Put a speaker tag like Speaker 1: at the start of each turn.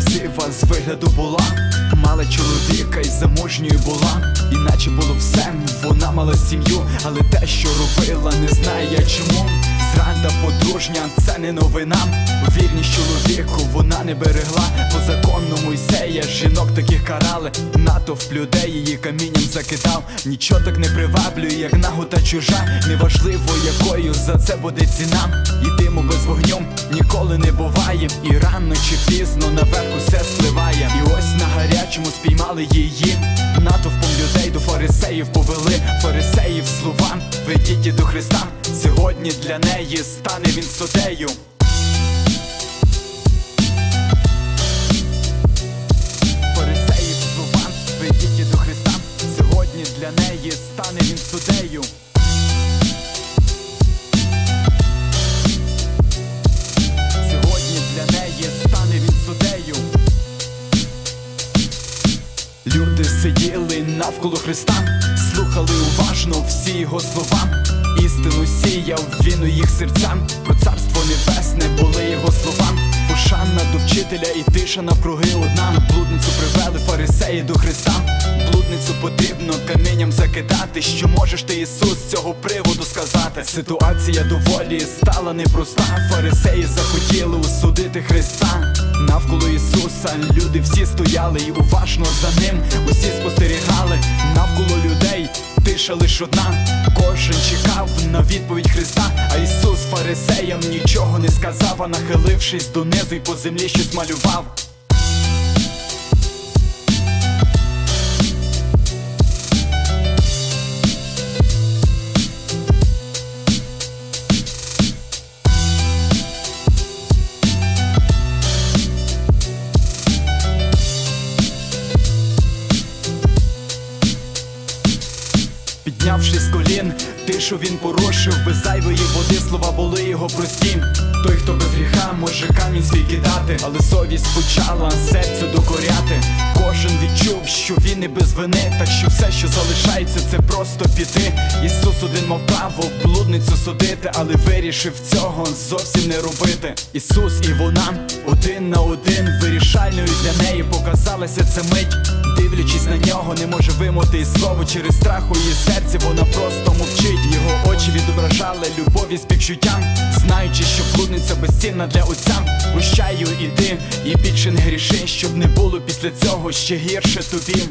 Speaker 1: з вигляду була, мала чоловіка і замужньою була, іначе було все, вона мала сім'ю, але те, що робила, не знає чому. Зрада подружня, це не новина. Вірність чоловіку вона не берегла. По закону Мойсея жінок таких карали. Натовп людей її камінням закидав. Нічого так не приваблює, як нагота чужа. Неважливо, якою за це буде ціна. І без вогню ніколи не буває. І рано чи пізно наверх усе спливає. І ось на гарячому спіймали її. Натовпом людей до фарисеїв повели. Фарисеїв слова, ведіть до Христа. Сьогодні для неї стане він судею. Фарисеїв слова, ведіть до Христа. Сьогодні для неї стане він судею. Сьогодні для неї стане він судею. Люди сиділи навколо Христа, слухали уважно всі його слова. Істину сіяв він у їх серцям. Про царство небесне були його слова. Пошана до вчителя і тиша навкруги одна. Блудницю привели фарисеї до Христа. Блудницю потрібно камінням закидати. Що можеш ти Ісус з цього приводу сказати? Ситуація доволі стала непроста. Фарисеї захотіли усудити Христа. Навколо Ісуса люди всі стояли і уважно за ним усі спостерігали. Навколо людей тиша лиш одна. Кожен чекав на відповідь Христа. А Ісус фарисеям нічого не сказав, а нахилившись донизу й по землі щось малював. Піднявшись з колін, тишу він порушив, без зайвої води слова були його прості. Той, хто без гріха, може камінь свій кидати, але совість почала серцю докоряти. Кожен відчув, що він не без вини, так що все, що залишається, це просто піти. Ісус один мав право блудницю судити, але вирішив цього зовсім не робити. Ісус і вона один на один, вирішальною для неї показалася ця мить. Дивлячись на нього, не може вимовити слово через страх у її серці, вона просто мовчить. Його очі відображали любові з співчуттям, знаючи, що блудниця безцінна для отця. Прощаю, іди і більше не гріши, щоб не було після цього ще гірше тобі.